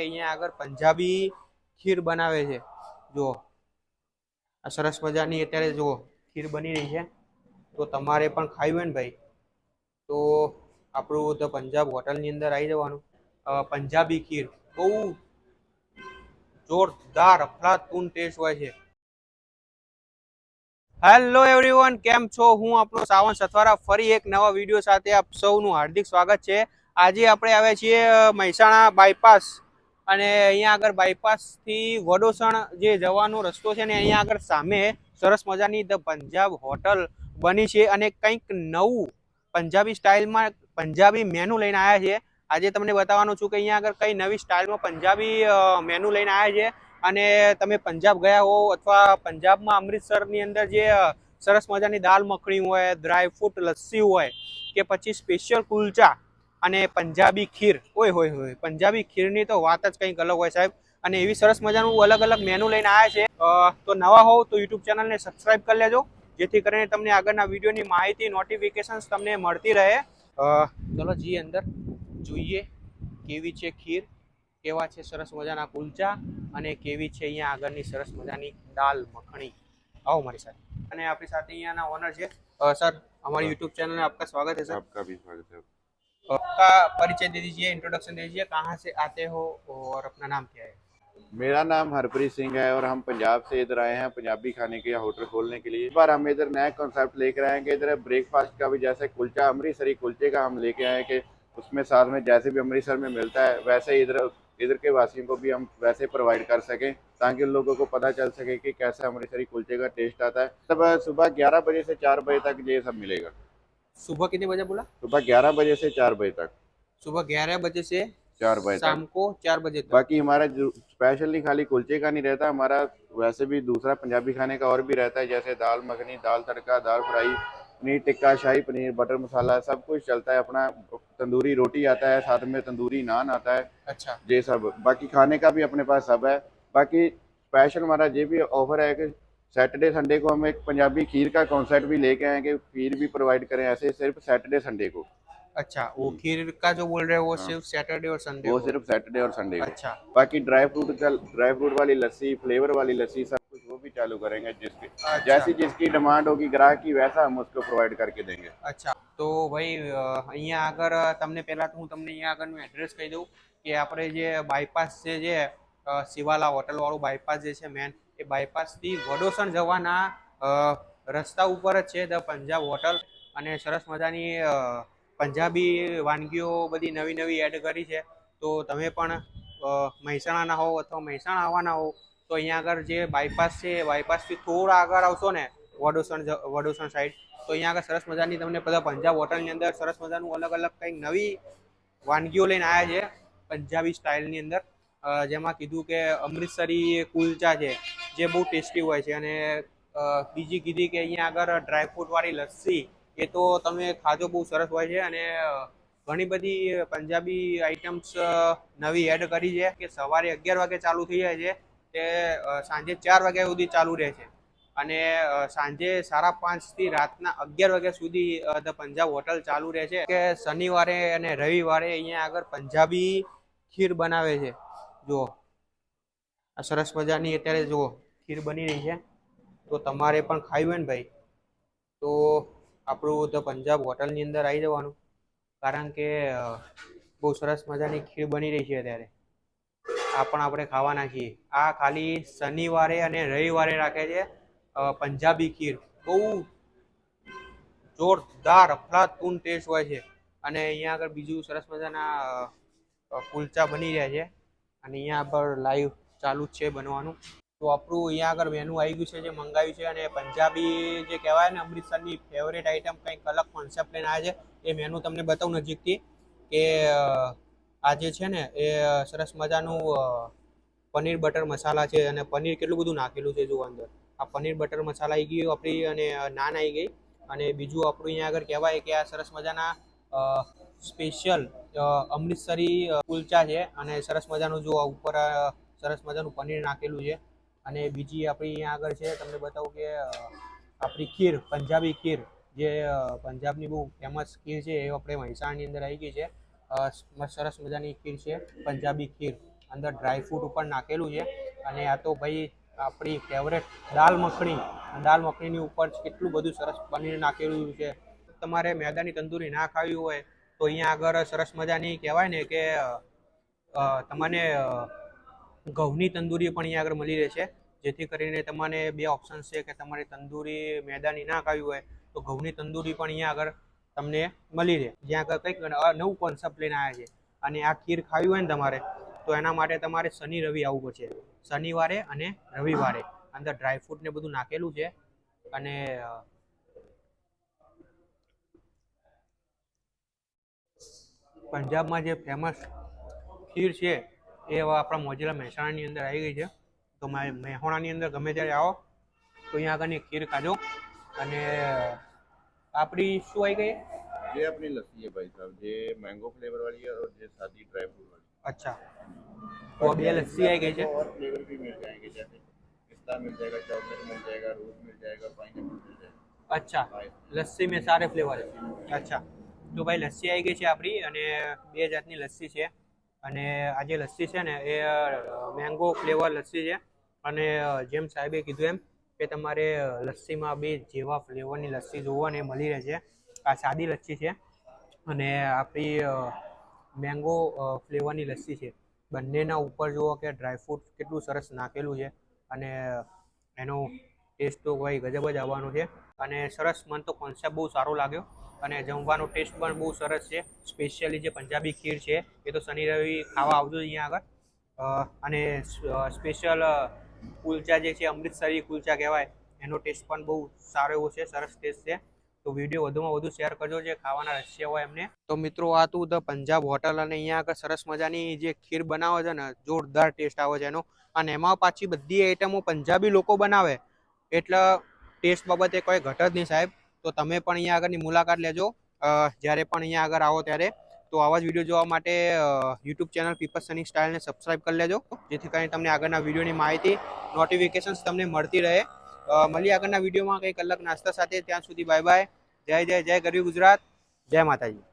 અહીંયા આગળ પંજાબી ખીર બનાવે છે. જુઓ. આ સરસ મજાની અત્યારે જુઓ, ખીર બની રહી છે. તો તમારે પણ ખાવી હોય ને ભાઈ. તો આપણું ધ પંજાબ હોટલની અંદર આવી જવાનું. પંજાબી ખીર. બહુ જોરદાર, અફલાતુન ટેસ્ટ હોય છે. હેલો એવરીવન કેમ છો? હું આપણો સાવન સથવારા ફરી એક નવા વીડિયો સાથે આપ સૌનું હાર્દિક સ્વાગત છે. આજે આપણે આવ્યા છીએ મહેસાણા બાયપાસ અને અહીંયા આગળ બાયપાસથી વડોસણ જે જવાનો રસ્તો છે ને અહીંયા આગળ સામે સરસ મજાની ધ પંજાબ હોટલ બની છે અને કંઈક નવું પંજાબી સ્ટાઇલમાં પંજાબી મેનુ લઈને આવ્યા છે. આજે તમને બતાવવાનું છું કે અહીંયા આગળ કઈ નવી સ્ટાઇલમાં પંજાબી મેનુ લઈને આવ્યા છે. અને તમે પંજાબ ગયા હો અથવા પંજાબમાં અમૃતસરની અંદર જે સરસ મજાની દાલ મખણી હોય ડ્રાય ફ્રૂટ લસ્સી હોય કે પછી સ્પેશિયલ કુલચા અને પંજાબી ખીર. ઓય હોય હોય પંજાબી ખીરની તો વાત જ કંઈક અલગ હોય સાહેબ. અને એવી સરસ મજાનું અલગ અલગ મેનૂ લઈને આવ્યા છે. તો નવા હોવ તો યુટ્યુબ ચેનલને સબસ્ક્રાઈબ કરી લેજો. જેથી કરીને તમને આગળના વિડીયોની માહિતી નોટિફિકેશન્સ તમને મળતી રહે. ચલો જઈએ અંદર. જોઈએ કેવી છે ખીર કેવા છે સરસ મજાના કુલચા અને કેવી છે અહીંયા આગળની સરસ મજાની દાલ મખણી. આવો મારી સાથે. અને આપણી સાથે અહીંયાના ઓનર છે. સર અમારી યુટ્યુબ ચેનલને આપકા સ્વાગત છે સર. આપકા ભી સ્વાગત છે. आपका परिचय दे दीजिए इंट्रोडक्शन दे दीजिए, कहाँ से आते हो और अपना नाम क्या है? मेरा नाम हरप्रीत सिंह है और हम पंजाब से इधर आए हैं पंजाबी खाने के होटल खोलने के लिए। इस बार हम इधर नया कॉन्सेप्ट लेकर आए हैं कि इधर ब्रेकफास्ट का भी जैसे कुलचा, अमृतसरी कुलचे का हम लेके आए हैं कि उसमें साथ में जैसे भी अमृतसर में मिलता है, वैसे इधर इधर के वासियों को भी हम वैसे प्रोवाइड कर सकें, ताकि उन लोगों को पता चल सके कि कैसा अमृतसरी कुलचे का टेस्ट आता है। तब सुबह ग्यारह बजे से चार बजे तक ये सब मिलेगा। सुबह कितने बजे बोला? सुबह ग्यारह बजे से चार बजे तक। सुबह ग्यारह बजे से चार बजे शाम को चार बजे तक। बाकी हमारा स्पेशली खाली कुलचे का नहीं रहता हमारा वैसे भी दूसरा पंजाबी खाने का और भी रहता है जैसे दाल मखनी दाल तड़का दाल फ्राई पनीर टिक्का शाही पनीर बटर मसाला सब कुछ चलता है अपना। तंदूरी रोटी आता है साथ में तंदूरी नान आता है। अच्छा। ये सब। बाकी खाने का भी अपने पास सब है। बाकी स्पेशल हमारा ये भी ऑफ़र है कि सैटरडे संडे को हम एक पंजाबी खीर का कॉन्सेप्ट भी लेके आए हैं कि खीर भी प्रोवाइड करें ऐसे सिर्फ सैटरडे संडे को अच्छा वो खीर का जो बोल रहे हो वो हाँ। सिर्फ सैटरडे और संडे वो को सिर्फ सैटरडे और संडे को अच्छा बाकी ड्राई फ्रूट का ड्राई फ्रूट वाली लस्सी फ्लेवर वाली लस्सी सब कुछ वो भी चालू करेंगे जिसकी अच्छा। जैसी जिसकी डिमांड होगी ग्राहक की वैसा हम उसको प्रोवाइड करके देंगे અચ્છા તો ભાઈ અ, અહીંયા આગળ તમને પહેલા તો હું તમને અહીંયા આગળનું એડ્રેસ કહી દઉં કે આપણે જે બાયપાસ છે જે અ, શિવાલા હોટલવાળું બાયપાસ જે છે મેન એ બાયપાસથી વડોસણ જવાના રસ્તા ઉપર જ છે ધ પંજાબ હોટલ. અને સરસ મજાની પંજાબી વાનગીઓ બધી નવી નવી એડ કરી છે. તો તમે પણ મહેસાણાના હો અથવા મહેસાણા આવવાના હો તો અહીંયા આગળ જે બાયપાસ છે એ બાયપાસથી થોડા આગળ આવશો ને વડોસણ વડોસણ સાઈડ તો અહીંયા આગળ સરસ મજાની તમને બધા પંજાબ હોટલની અંદર સરસ મજાનું અલગ અલગ કંઈક નવી વાનગીઓ લઈને આવ્યા છે, પંજાબી સ્ટાઇલની અંદર. જેમાં કીધું કે અમૃતસરી કુલચા છે. જે બહુ ટેસ્ટી હોય છે અને બીજી કીધી કે અહીંયા આગળ ડ્રાયફ્રૂટવાળી લસ્સી, એ તો તમે ખાજો બહુ સરસ હોય છે અને ઘણી બધી પંજાબી આઇટમ્સ નવી એડ કરી છે કે સવારે અગિયાર વાગે ચાલુ થઈ જાય છે તે સાંજે ચાર વાગ્યા સુધી ચાલુ રહે છે. અને સાંજે સાડા પાંચથી રાતના અગિયાર વાગ્યા સુધી ધ પંજાબ હોટલ ચાલુ રહે છે કે શનિવારે અને રવિવારે અહીંયા આગળ પંજાબી ખીર બનાવે છે. જુઓ. આ સરસ મજાની અત્યારે જુઓ, ખીર બની રહી છે. તો તમારે પણ ખાવી હોય ને ભાઈ, તો આપણું ધ પંજાબ હોટલની અંદર આવી જવાનું. કારણ કે બહુ સરસ મજાની ખીર બની રહી છે અત્યારે. આ પણ આપણે ખાવાના છીએ. આ ખાલી શનિવારે અને રવિવારે રાખે છે પંજાબી ખીર. બહુ જોરદાર, અફલાતૂન ટેસ્ટ હોય છે. અને અહીંયા આગળ બીજું સરસ મજાના કુલચા બની રહ્યા છે. અને અહીંયા પર લાઈવ ચાલુ જ છે બનવાનું. તો આપણું અહીંયા આગળ મેનુ આવી ગયું છે, જે મંગાવ્યું છે અને પંજાબી જે કહેવાય ને અમૃતસરની ફેવરેટ આઈટમ કંઈક અલગ કોન્સેપ્ટ લઈને આવે છે, એ મેનુ તમને બતાવું નજીકથી કે આ જે છે ને એ સરસ મજાનું પનીર બટર મસાલા છે અને પનીર કેટલું બધું નાખેલું છે જુઓ અંદર. આ પનીર બટર મસાલા આવી ગયું, આપણી અને નાન આવી ગઈ. અને બીજું આપણું અહીંયા આગળ કહેવાય કે આ સરસ મજાના સ્પેશિયલ અમૃતસરી કુલચા છે અને સરસ મજાનું જો ઉપર સરસ મજાનું પનીર નાખેલું છે. અને બીજી આપણી અહીંયા આગળ છે, તમને બતાવું કે આપણી ખીર, પંજાબી ખીર, જે પંજાબની બહુ ફેમસ ખીર છે, એ આપણે મહેસાણાની અંદર આવી ગઈ છે. સરસ મજાની ખીર છે, પંજાબી ખીર. અંદર ડ્રાય ફ્રૂટ ઉપર નાખેલું છે. અને આ તો ભાઈ આપણી ફેવરેટ દાલ મખણી. દાલ મખણીની ઉપર કેટલું બધું સરસ પનીર નાખેલું છે. તમારે મેદાની તંદૂરી ના ખાવી હોય, તો અહીંયા આગળ સરસ મજાની કહેવાય ને કે તમને ઘઉંની તંદૂરી પણ અહીંયા આગળ મળી રહેશે જેથી કરીને તમને બે ઓપ્શન છે કે તમારે તંદૂરી મેદાની ના ખાવી હોય તો ઘઉંની તંદૂરી પણ અહીંયા આગળ તમને મળી રહે. જ્યાં આગળ કંઈક નવું કોન્સેપ્ટ લઈને આવ્યા છે અને આ ખીર ખાવી હોય ને તમારે, તો એના માટે તમારે શનિ રવિ આવવું પડશે. શનિવારે અને રવિવારે અંદર ડ્રાયફ્રૂટ ને બધું નાખેલું છે અને પંજાબમાં જે ફેમસ ખીર છે એ હવે આપણા મોજીલા મહેસાણાની અંદર આવી ગઈ છે તો મે- મહેસાણાની અંદર ગમે ત્યારે આવો તો અહીંયા આગળની ખીર ખાજો અને આપણી શું આવી ગઈ ये अपनी लस्सी है भाई साहब ये मैंगो फ्लेवर वाली है और ये सादी ड्राई फ्रूट वाली અચ્છા તો બે લસ્સી આવી ગઈ છે और फ्लेवर भी मिल जाएंगे जैसे पिस्ता मिल जाएगा चॉकलेट मिल जाएगा रोज मिल जाएगा पाइनएप्पल मिल जाएगा અચ્છા લસ્સી મેં સારે ફ્લેવર અચ્છા તો ભાઈ લસ્સી આવી ગઈ છે આપણી અને બે જાતની લસ્સી છે અને આ જે લસ્સી છે ને, એ મેંગો ફ્લેવર લસ્સી છે. અને જેમ સાહેબે કીધું એમ કે તમારે લસ્સીમાં બે જેવા ફ્લેવરની લસ્સી જોવાને મળી રહે છે આ સાદી લસ્સી છે અને આપણી મેંગો ફ્લેવરની લસ્સી છે. બંનેના ઉપર જુઓ કે ડ્રાયફ્રૂટ કેટલું સરસ નાખેલું છે અને, એનો ટેસ્ટ તો ભાઈ ગજબ જ આવવાનો છે. અને સરસ મને તો કોન્સેપ્ટ બહુ સારો લાગ્યો. અને જમવાનો ટેસ્ટ પણ બહુ સરસ છે. સ્પેશિયલી જે પંજાબી ખીર છે, એ તો શનિ રવિ ખાવા આવજો અહીંયા આગળ. અને સ્પેશિયલ કુલચા જે છે, અમૃતસરી કુલચા કહેવાય, એનો ટેસ્ટ પણ બહુ સારો એવો છે, સરસ ટેસ્ટ છે. તો વીડિયો વધુમાં વધુ શેર કરજો જે ખાવાના રહસ્ય હોય એમને. તો મિત્રો, આ તું ધ પંજાબ હોટલ અને અહીંયા આગળ સરસ મજાની જે ખીર બનાવે છે ને, જોરદાર ટેસ્ટ આવે છે એનો. અને એમાં પાછી બધી આઈટમો પંજાબી લોકો બનાવે. એટલે ટેસ્ટ બાબતે કોઈ ઘટ જ નહીં સાહેબ. તો તમે પણ અહીંયા આગળની મુલાકાત લેજો. જ્યારે પણ અહીંયા આગળ આવો ત્યારે તો આવા જ વીડિયો જોવા માટે યુટ્યુબ ચેનલ પીપલ સની સ્ટાઇલને સબસ્ક્રાઈબ કરી લેજો. જેથી કરીને તમને આગળના વિડીયોની માહિતી, નોટિફિકેશન્સ તમને મળતી રહે. મળી આગળના વિડીયોમાં કંઈક અલગ નાસ્તા સાથે. ત્યાં સુધી બાય બાય. જય જય જય ગરવી ગુજરાત. જય માતાજી.